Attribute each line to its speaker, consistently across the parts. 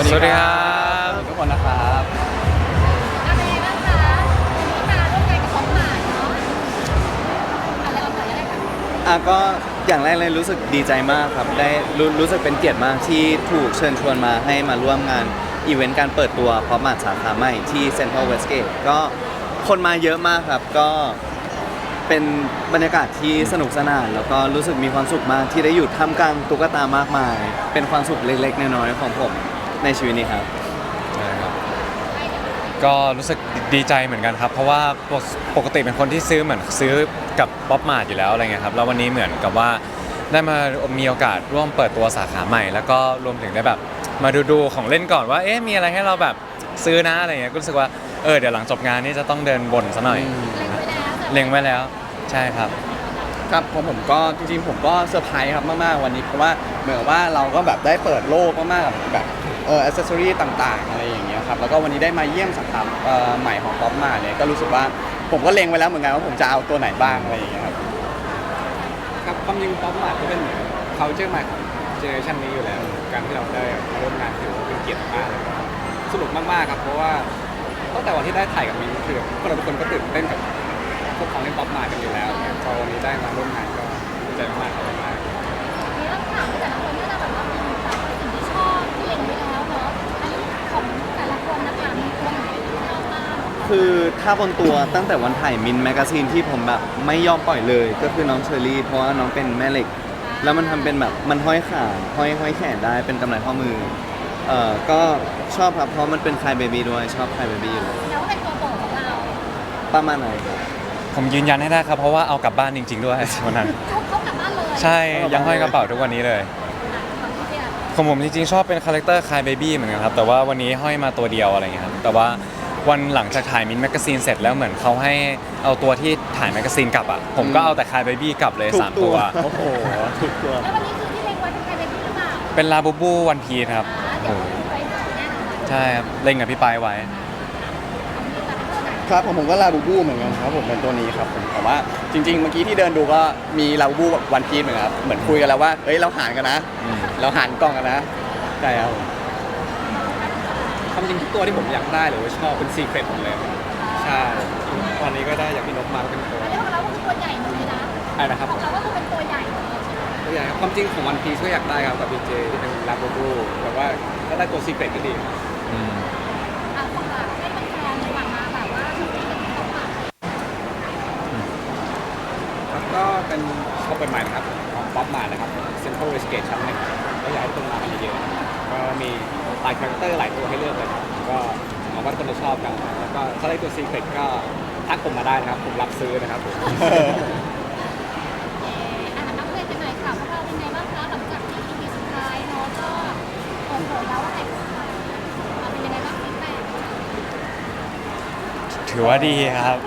Speaker 1: วัสดี
Speaker 2: สวัสดีครับ
Speaker 1: ทุกคนนะครับ
Speaker 3: อะไรบ้างคะวันนี้มาร่วมงานกับป๊อปหมานเนาะอะไรเราก่อนได้ค่ะ
Speaker 4: อะก็อย่างแรกเลยรู้สึกดีใจมากครับ ได้รู้รู้สึกเป็นเกียรติมากที่ถูกเชิญชวนมาให้มาร่วมงานอีเวนต์การเปิดตัวพร้อมมาสาขาใหม่ที่เซ็นทรัลเวสเกตก็คนมาเยอะมากครับก็เป็นบรรยากาศที่สนุกสนาน แล้วก็รู้สึกมีความสุขมากที่ได้อยู่ท่ามกลางตุ๊กตามากมาย เป็นความสุขเล็กๆน้อยๆของผม ในชีวิตนี้ครับ
Speaker 2: ใช่ครับก็รู้สึกดีใจเหมือนกันครับ เพราะว่าปกปกติเป็นคนที่ซื้อเหมือนซื้อกับป๊อปมาร์ทอยู่แล้วอะไรเงี้ยครับแล้ววันนี้เหมือนกับว่าได้มามีโอกาสร่วมเปิดตัวสาขาใหม่ แล้วก็รวมถึงได้แบบมาดูดูของเล่นก่อนว่าเอ๊ะมีอะไรให้เราแบบซื้อนะอะไรเงี้ยก็รู้สึกว่าเออเดี๋ยวหลังจบงานนี่จะต้องเดินบนซะหน่อย
Speaker 3: เล็งไว้แล้ว
Speaker 2: เล็งไว้แล้วใช่ครับ
Speaker 1: ครับผมผมก็จริงๆผมก็เซอร์ไพรส์ครับมากๆวันนี้เพราะว่าเหมือนกับว่าเราก็แบบได้เปิดโลกมากๆกับแบบ เอออิสซอรี่ต่างๆ อะไรอย่างเงี้ยครับแล้วก็วันนี้ได้มาเยี่ยมสาขาเอ่อใหม่ของป๊อปมาเนี่ยก็รู้สึกว่าผมก็เล็งไว้แล้วเหมือนกันว่าผมจะเอาตัวไหนบ้างอะไรอย่างเงี้ยครับ
Speaker 5: ครับความจริงป๊อปมาร์ทก็เป็นเหมือน culture ใหม่ของเจเนอเรชันนี้อยู่แล้ว การที่เราได้มาร่วมงานถือว่าเป็นเกียรติมากเลยครับสนุกมากๆครับเพราะว่าตั้งแต่วันที่ได้ถ่ายกับมินคือพวกเราทุกคนก็ตื่นเต้นกับพวกของเล่นป๊อปมาร์ทกันอยู่แล้วเนี่ยพอวันนี้ได้มาร่วมงานก็ดีใจมากๆครับมากๆ
Speaker 3: นี่เราถามแต่ละคนน่าจะแบบว่า
Speaker 4: คือถ้าบนตัวตั้งแต่วันถ่ายมินแมกซีนที่ผมแบบไม่ยอมปล่อยเลย ก็คือน้องเชอรี่ เพราะว่าน้องเป็นแม่เหล็ก แล้วมันทำเป็นแบบมันห้อยขาห้อยห้อยแขนได้เป็นกำไรข้อมือเอ่อก็ชอบครับเพราะมันเป็นคายเบบี้ด้วยชอบคายเบบี้อยู่
Speaker 3: แล้วเป็นตัวโปรดของเรา
Speaker 4: ประมาณไหนครับ
Speaker 2: ผมยืนยันให้ได้ครับ เพราะว่าเอากลับบ้านจริง ๆ ด้วย วันนั้น
Speaker 3: เขาเขากลับบ้านเลย
Speaker 2: ใช่ยังห้อยกระเป๋าทุกวันนี้เลย
Speaker 3: อะของพี่เจีย
Speaker 2: ของผมจริงๆชอบเป็นคาแรคเตอร์คายเบบี้เหมือนกันครับแต่ว่าวันนี้ห้อยมาตัวเดียวอะไรเงี้ยครับแต่ว่า วันหลังจากถ่ายมินแมกซีนเสร็จแล้วเหมือนเขาให้เอาตัวที่ถ่ายแมกซีนกลับอะผมก็เอาแต่คายเบบี้กลับเลย
Speaker 4: ทุก
Speaker 2: สามตัว
Speaker 4: โอ้โหทุกตัว
Speaker 3: แล้ววันนี้คือที่เล็งไว้เป็นใครเป็นพี่หรือเปล่า
Speaker 2: เป็นลาบูบูวันพีครับ
Speaker 3: อ่าเดี๋ยวคุณไปหาแน่นอน
Speaker 2: ใช่ครับเล่นกับพี่ปายไว้
Speaker 3: ของพี่แต่ละคนไหน
Speaker 1: ครับผมผมก็ลาบูบูเหมือนกันครับผมเป็นตัวนี้ครับผมแต่ว่าจริง ๆ เมื่อกี้ที่เดินดูก็มีลาบูบูวันพีซเหมือนกันครับเหมือนคุยกันแล้วว่าเอ้ยเราหารกันนะ
Speaker 2: อืม
Speaker 1: เราหารกล้องกันนะใช่ครับผม
Speaker 5: ความจริงทุกตัวที่ผมอยากได้หรือว่าชอบเป็นซีเครตหมดเลยใช่วันนี้ก็ได้จากพี่นกมาก็เป็นตัว
Speaker 3: อันนี้ของเราก็คือตัวใหญ่หมดเลยนะ
Speaker 5: อะไรนะครับ
Speaker 3: ของเราก็คือเป็นตัวใหญ่หมดเลยใช่ไหม
Speaker 5: ตัวอย่างความจริงของวันพีซก็อยากได้ครับกับพีเจที่เป็นลาบูบูแต่ว่าถ้าได้ตัวซีเครตก็ดี
Speaker 2: อืม
Speaker 3: อะฝากให้แฟนๆฝากมาแบบว่าชุดนี้เป็นของฝาก
Speaker 5: ครับก็เป็นช็อปเปิดใหม่นะครับของป๊อปมานะครับเซ็นทรัลเวสเกตชั้นหนึ่ง ก็อยากให้ทุกคนมากันเยอะๆก็มีหลายคาแรคเตอร์หลายตัวให้เลือกเลยครับก็หวังว่าทุกคนจะชอบกันแล้วก็ถ้าได้ตัวซีเครตก็ทักผมมาได้นะครับผมรับซื้อนะครับผม
Speaker 3: เอ่ออะอัปเดตกันหน่อยค่ะพวกเราเป็นไงบ้างคะหลังจากที่ EP สุดท้ายเนาะก็เปิดเผยแล้วว่าใครเป็นใครอะเป็นยังไงบ้างฟีดแบ็ก
Speaker 2: ถือว่าดีครับ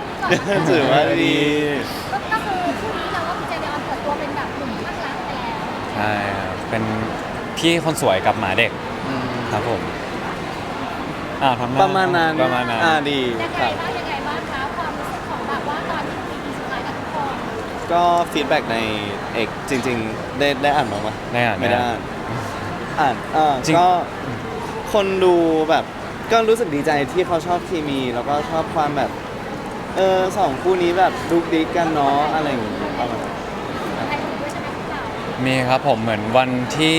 Speaker 4: ถือว่าดี
Speaker 3: ก็ก็คือคู่นี้เราก็คือเจเดออนเปิดตัวเป็นแบบหนุ่มข้างรักไปแล้ว
Speaker 2: ใช่ครับ เป็น พี่คนสวยกับหมาเด็กครับผมอ่าทำหน้
Speaker 4: ประมาณนั้น
Speaker 2: ประมาณนั้น
Speaker 4: อ่าดี
Speaker 3: ยัง
Speaker 4: ค
Speaker 3: ไง
Speaker 4: รับ
Speaker 3: บ้างยังไงบ้างคะความรู้สึกของแบบว่าตอนที่ EP สุดท้ายกับทุกคน
Speaker 4: ก็ฟีดแบ็กในเอกจริง ๆ ได้ได้อ่านบ้างไหม
Speaker 2: ได้อ่าน
Speaker 4: ไม่ได้
Speaker 2: ได้
Speaker 4: อ่าน อ่านเออ
Speaker 2: จริง
Speaker 4: ก็คนดูแบบก็รู้สึกดีใจที่เขาชอบเคมี แล้วก็ชอบความแบบ เออสองคู่นี้แบบดุกดิกกันเนาะอะไรอย่างเงี้ยประมาณนั้น
Speaker 3: ใครรู้ด้วยใช่ไหมพวกเรา
Speaker 2: มีครับผมเหมือนวันที่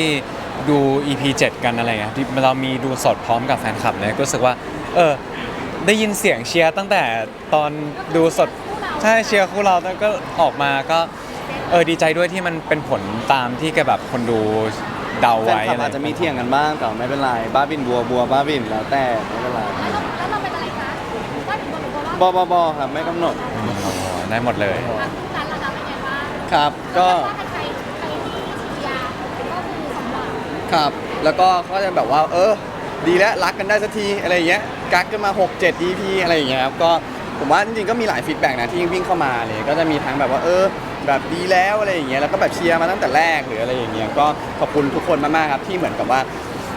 Speaker 2: ดู EP 7 กันอะไรเงี้ยที่เรามีดูสดพร้อมกับแฟนคลับเนี่ยก็รู้สึกว่า เออ ได้ยินเสียงเชียร์ตั้งแต่ตอนดูสดใช่เชียร์คู่เราแล้วก็ออกมาก็เออดีใจด้วยที่มันเป็นผลตามที่แกแบบคนดูเดา
Speaker 4: แฟน
Speaker 2: ไว้
Speaker 4: คลับ
Speaker 2: อะไร
Speaker 4: อาจจะมีเถียงกันบ้างแต่ไม่เป็นไร บ้าบินบัวบัวบ้าบินแล้วแต่ไม่เป็นไร
Speaker 3: แล้วเราแล้วเราเป็นอะไรคะว่าถึงบอกว่า
Speaker 4: บอบอบอครับไม่กำหนด
Speaker 2: อืมโอ้โหได้หมดเลย
Speaker 3: อะคู่นั้นล่ะคะเป็นไงบ้าง
Speaker 4: ครับก็
Speaker 3: ว่าใครใครที่เชียร์ก็คือสมหวัง
Speaker 1: ครับ แล้วก็เขาจะแบบว่า เออ ดีแล้วรักกันได้สักทีอะไรอย่างเงี้ยกักกันมา 6 7 EP อะไรอย่างเงี้ยครับก็ผมว่าจริงๆก็มีหลายฟีดแบ็กนะที่วิ่งเข้ามาเลยก็จะมีทั้งแบบว่าเออ แบบดีแล้วอะไรอย่างเงี้ยแล้วก็แบบเชียร์มาตั้งแต่แรกหรืออะไรอย่างเงี้ยก็ขอบคุณทุกคนมากๆครับที่เหมือนกับว่า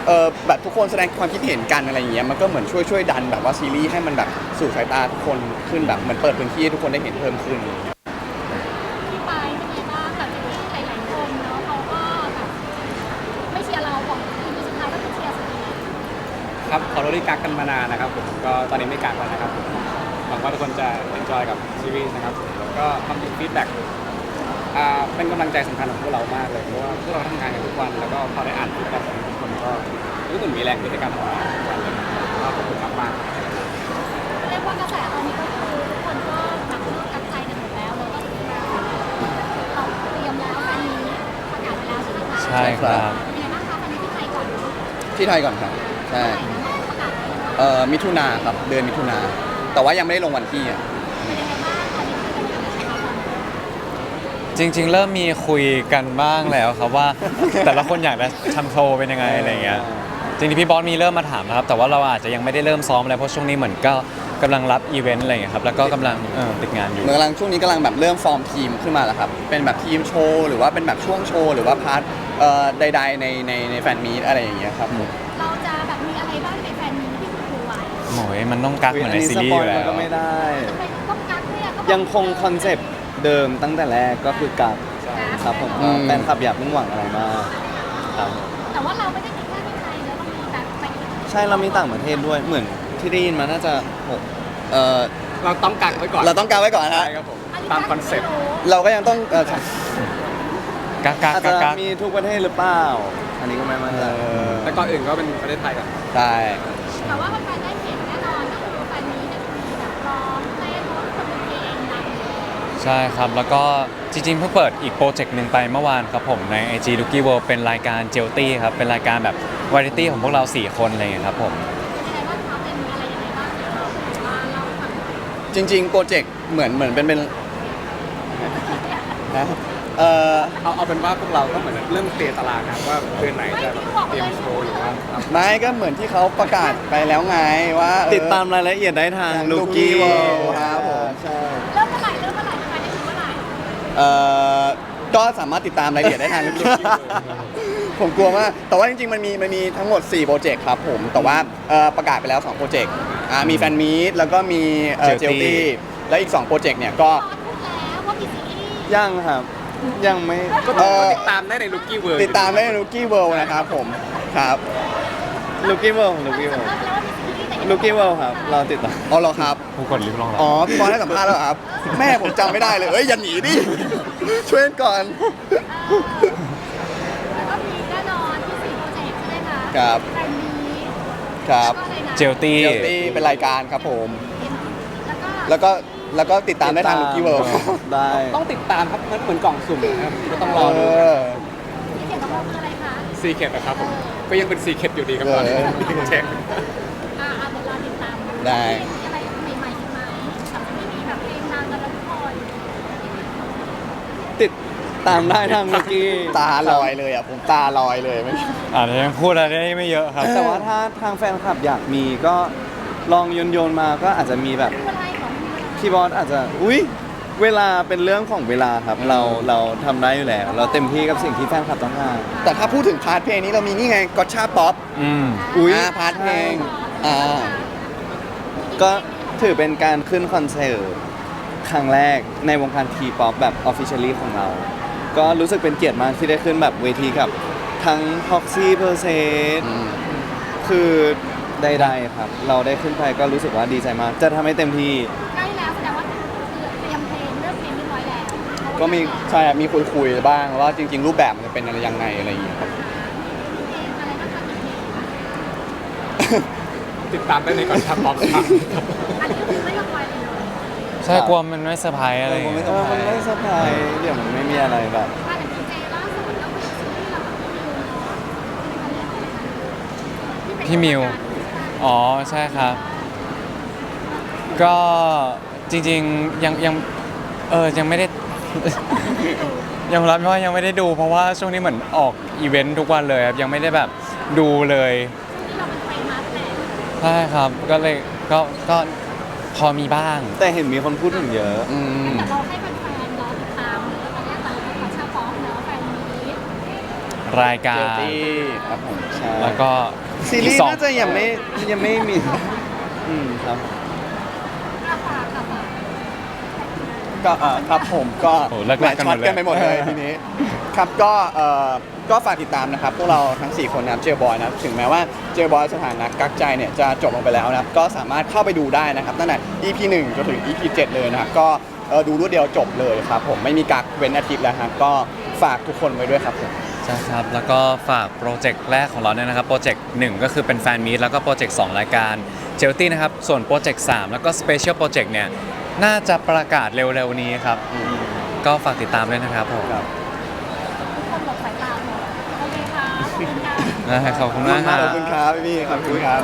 Speaker 1: เออแบบทุกคนแสดงความคิดเห็นกันอะไรอย่างเงี้ยมันก็เหมือนช่วยช่วยดันแบบว่าซีรีส์ให้มันแบบสู่สายตาทุกคนขึ้นแบบเหมือนเปิดพื้นที่ให้ทุกคนได้เห็นเพิ่มขึ้น
Speaker 3: ที่ไปเป็นไงบ้างหลังจากที่หลายๆคนเนาะเขาก็แบบไม่เชียร์เราบอก EP สุดท้ายก็คือเชียร์สุดท้าย
Speaker 5: ครับขอโทษที่กักกันมานานนะครับผมก็ตอนนี้ไม่กักแล้วนะครับผมหวังว่าทุกคนจะ enjoy กับซีรีส์นะครับผมแล้วก็ความจริงฟีดแบ็กอ่าเป็นกำลังใจสำคัญของพวกเรามากเลยเพราะว่าพวกเราทำงานกันทุกวันแล้วก็พอได้อ่านฟีดแบ็กของทุกคนก็รู้สึกมีแรงในการทำงานทุกวันเลยก็ขอบคุณมากๆ
Speaker 3: เรียกว่ากระแสตอนนี้ก็คือทุกคนก็หนักเรื่องกันใจกันหมดแล้วแล้วก็คือเราเตรียมแล้วอันนี้ประกาศไปแล้วใช่ไหมคะ
Speaker 2: ใช่ครับ
Speaker 3: เป็นยังไงบ้างคะตอนนี้ที่ไทยก่อนเนอะ
Speaker 1: ที่ไทยก่อนครับใช่
Speaker 3: เท่าไหร่นะประกาศไปแล้ว
Speaker 1: เอ่อมิถุนาครับเดือนมิถุนาแต่ว่ายังไม่ได้ลงวันที่อะ
Speaker 3: เป็นยังไงบ้างตอนนี้ที่จะมีอะไรบ้าง
Speaker 2: จริง ๆ เริ่มมีคุยกันบ้างแล้วครับว่า แต่ละคนอยากจะทำโชว์เป็นยังไงอะไรเงี้ยจริงๆพี่บอสมีเริ่มมาถามนะครับ แต่ว่าเราอาจจะยังไม่ได้เริ่มซ้อมอะไรเพราะช่วงนี้เหมือนก็กำลังรับอีเวนต์อะไรเงี้ยครับแล้วก็กำลังเออติดงานอยู่
Speaker 1: เหมือนกำลังช่วงนี้กำลังแบบเริ่มฟอร์มทีมขึ้นมาแล้วครับเป็นแบบทีมโชว์หรือว่าเป็นแบบช่วงโชว์หรือว่าพาร์ทเอ่อใดๆในในในแฟนมีตอะไรอย่างเงี้ยครับผม
Speaker 3: เรา
Speaker 2: ยมันต้องกักเหมือนในซีรีส์อยู่แล้
Speaker 4: มัน
Speaker 2: ว
Speaker 4: ก็ไม่ได้
Speaker 3: ทำไมต้องกักเนี่ยก็บอก
Speaker 4: ยังคงคอนเซปต์เดิมตั้งแต่แรกก็คือกักครับผมก็แฟนคลับอยากมุ่งหวังอะไรมากครับ
Speaker 3: แต่ว่าเราไม่ได้มีแค่ที่ไทยแล้วเรามีแบบไป
Speaker 4: ใช่เรามีต่างประเทศด้วยเหมือนที่ได้ยินมาน่าจะหก
Speaker 1: เอ่อ
Speaker 5: เราต้องกักไว้ก่อน
Speaker 1: เราต้องการไว้ก่อนนะ
Speaker 5: ใช่ครับผมตามคอนเซ็ปต์
Speaker 1: เราก็ยังต้องเอ่อ
Speaker 2: กักกัก
Speaker 4: อาจ
Speaker 2: กัก
Speaker 4: จะ
Speaker 2: กัก
Speaker 4: มีทุกประเทศหรือเปล่า อันนี้ก็ไม่มั่นใจ
Speaker 1: เอ่อ
Speaker 5: แต่ก่อนอื่นก็เป็นประเทศไทยก่อน
Speaker 1: ใช่
Speaker 2: ใช่ครับ แล้วก็จริงๆเพิ่งเปิดอีกโปรเจกต์หนึ่งไปเมื่อวานครับผมใน IG l o o k i e World เป็นรายการเจลตี้ครับ เป็นรายการแบบวาไรตี้ของพวกเรา 4 คนอะไรอย่างเงี้ยครับผม
Speaker 3: เป็นยังไงบ้างคะเป็นอะไรยังไงบ้างเดี๋ยวเรามาเล่าให้ฟัง
Speaker 1: จริง ๆ โปรเจกต์เหมือนเหมือนเป็นเป็นนะเอ่อ
Speaker 5: เอาเอาเป็นว่าพวกเราก็เหมือนเริ่มเตรียมตารางนะว่าเดือนไหนจะเตรียมโชว์หรือว่า
Speaker 1: ไม่ก็เหมือนที่เขาประกาศไปแล้วไงว่าเออ
Speaker 4: ติดตามรายละเอียดได้ทาง
Speaker 1: ทาง
Speaker 4: ลู
Speaker 1: Lucky
Speaker 4: กี้
Speaker 1: World ครับผม
Speaker 4: ใช่
Speaker 3: เเอ่อ
Speaker 1: ก็สามารถติดตามรายละเอียดได้ทาง Lucky World ผมกลัวมากแต่ว่าจริงๆ มันมีมันมีทั้งหมด 4 โปรเจกต์ครับผม แต่ว่าเอ่อประกาศไปแล้ว 2 โปรเจกต์อ่ามีแฟนมีตแล้วก็มีเจล
Speaker 2: Jelty
Speaker 1: ตี้และอีก 2 โปรเจกต์เนี่ยก็
Speaker 3: ตอนพูดแล้วว่ามีซีรีส์
Speaker 4: ยังครับยังไม่
Speaker 5: ก็ต้องติดตามได้ในลูกี้เวิร์
Speaker 1: ติดตามได้ใน Lucky World นะครับผมครับ
Speaker 4: ลูกี้เวิลด์ลู
Speaker 3: ตอน
Speaker 4: กี้
Speaker 3: นี้
Speaker 4: เวิ
Speaker 3: สัม
Speaker 4: ลด์
Speaker 3: ภาษณ์ไปแล้วว่ามีซีรีส์แต่ยัง
Speaker 4: ลูกี้เวิลด์ครับ เราติดตาม
Speaker 1: อ๋อเหรอครับ
Speaker 2: ผู้กดลิฟต์ลงแล้ว
Speaker 1: อ๋อพี่บอลให้สัมภาษณ์แล้วเหรอครับ แม่ผมจำไม่ได้เลยเอ้ยอย่าหนีดิช่วยกันก่อน
Speaker 3: เออแล้วก็มีแน่นอนที่สี่โปรเจกต์ใช่ไหมคะ
Speaker 1: ครับ
Speaker 3: แฟนมีต
Speaker 1: ครับ
Speaker 3: แล้วก็อะไรนะ
Speaker 2: เจลตี้
Speaker 1: เจลตี้เป็นรายการครับผม
Speaker 3: แล้วก็
Speaker 1: แล้วก็แล้วก็ติดตามได้ทาง Lucky World
Speaker 4: ได้
Speaker 5: ต้องติดตามครับมันเหมือนกล่องสุ่มนะครับก็ต้องรอดู
Speaker 1: เออ
Speaker 3: ที่เขียนของเราคืออะไรคะ
Speaker 5: ซีเคทนะครับผม ก็ยังเป็นซีเคทอยู่ดีครับตอนนี้
Speaker 1: เออ
Speaker 5: เช็ค
Speaker 1: ได้
Speaker 3: มีอะไรใหม่ๆอีกไหมทำให้มีแบบเพลงดังกันแล้วทุกคน
Speaker 4: ติดตามได้ทางลูกี้
Speaker 1: ตาลอยเลยอะ ผมตาลอยเลยไม่
Speaker 2: อาจจะยังพูดอะไรได้ไม่เยอะครับ
Speaker 4: แต่ว่าถ้าทางแฟนคลับอยากมีก็ลองโยนโยนๆมาก็อาจจะมีแบบ
Speaker 3: มีอะไรของมีอะไร
Speaker 4: พี่บอสอาจจะอุ้ยเวลาเป็นเรื่องของเวลาครับ เราเราทำได้อยู่แล้ว เราเต็มที่กับสิ่งที่แฟนคลับต้องการ
Speaker 1: แต่ถ้าพูดถึงพาร์ทเพลงนี้เรามีนี่ไงก็ชาป๊อป
Speaker 2: อืม
Speaker 4: อุ๊ย
Speaker 1: อ่าพาร์ทเพลงอ่า
Speaker 4: ก็ถือเป็นการขึ้นคอนเสิร์ตครั้งแรกในวงการทีป๊อปแบบออฟฟิเชียลของเรา ก็รู้สึกเป็นเกียรติมากที่ได้ขึ้นแบบเวทีกับทั้ง Proxy p e r s e
Speaker 1: อืม
Speaker 4: คือใดๆครับ เราได้ขึ้นไปก็รู้สึกว่าดีใจมาก จะทำให้เต็มที่
Speaker 3: ใกล้แล้วแสดงว่าเตรียมเพลงเรื่องเพลงเรียบร้อยแล้ว
Speaker 1: ก็มีใช่ครับมีคุยคุยๆบ้างว่าจริง ๆ รูปแบบมันจะเป็นอะไรยังไงอะไรอย่างเงี้ยครับ
Speaker 3: เพลงอะไรนะคะเพลง
Speaker 5: ติดตามได้ในก่อนชับป๊อปครับ
Speaker 3: อันนี้คือไม่ละครเลยเนาะ
Speaker 2: ใช่กลัวมันไม่เซอร์ไพรส์อะไรอย่างเงี้ย
Speaker 4: เออมันไม่เซอร์ไพรส์เดี๋ยวมันไม่มีอะไรแบบ
Speaker 3: ถ้าแต่ดีเจล่าสุดแล้วก็ซีรีส์เรากับพี่มิวเนาะ
Speaker 2: พี่มิว อ๋อ ใช่ครับ ก็จริงๆ ยังยังเออยังไม่ได้ ยังรับว่ายังไม่ได้ดู เพราะว่าช่วงนี้เหมือนออกอีเวนต์ทุกวันเลยครับยังไม่ได้แบบดูเลย ใช่ครับก็เลยก็ก็พอมีบ้าง
Speaker 4: แต่เห็นมีคนพูดถึงเยอะ
Speaker 1: อืม
Speaker 3: แต่เราให้แฟนๆรอติดตามแล้วตอนนี้ตอนนี้ขอชาป๊อปเนาะแฟนมีต
Speaker 2: รายกา
Speaker 1: เจล
Speaker 2: ร
Speaker 1: ตี้ครับผม
Speaker 4: ใช่
Speaker 2: แล้วก็
Speaker 4: ซีรี
Speaker 2: อีก
Speaker 4: ส์
Speaker 2: สอง
Speaker 4: น่าจะยังไม่ยังไม่มีอืมครับ
Speaker 3: กระฝากกระฝาก
Speaker 2: ค
Speaker 1: ก็เอ่อครับผมก็
Speaker 2: โอ้เลิก
Speaker 1: แหม
Speaker 2: รักกันห
Speaker 1: ช็
Speaker 2: ม
Speaker 1: อ
Speaker 2: ด
Speaker 1: ต
Speaker 2: เลย
Speaker 1: กันไปหมดเลยทีนี้ ครับก็เอ่อ ก็ฝากติดตามนะครับ พวกเราทั้ง 4 คนนะครับเจลบอยนะครับถึงแม้ว่าเจลบอยสถานะกักใจเนี่ยจะจบลงไปแล้วนะครับก็สามารถเข้าไปดูได้นะครับตั้งแต่ EP 1จนถึง EP 7 เลยนะครับก็เอ่อดูรวดเดียวจบเลยครับผมไม่มีกักเว้นอาทิตย์แล้วครับก็ฝากทุกคนไว้ด้วยครับผม
Speaker 2: ใช่ครับ แล้วก็ฝากโปรเจกต์แรกของเราเนี่ยนะครับ โปรเจกต์หนึ่งก็คือเป็นแฟนมีตแล้วก็โปรเจกต์สองรายการเจลตี้นะครับ ส่วนโปรเจกต์สามแล้วก็สเปเชียลโปรเจกต์เนี่ย น่าจะประกาศเร็วๆนี้ครับ ก็ฝากติดตามด้วยนะครับผม
Speaker 1: ครับ
Speaker 3: ทุกคนหลบสายตาหมด นะค
Speaker 2: รับขอบคุณมาก
Speaker 1: ขอบคุณครับพี่ๆขอบคุณครับ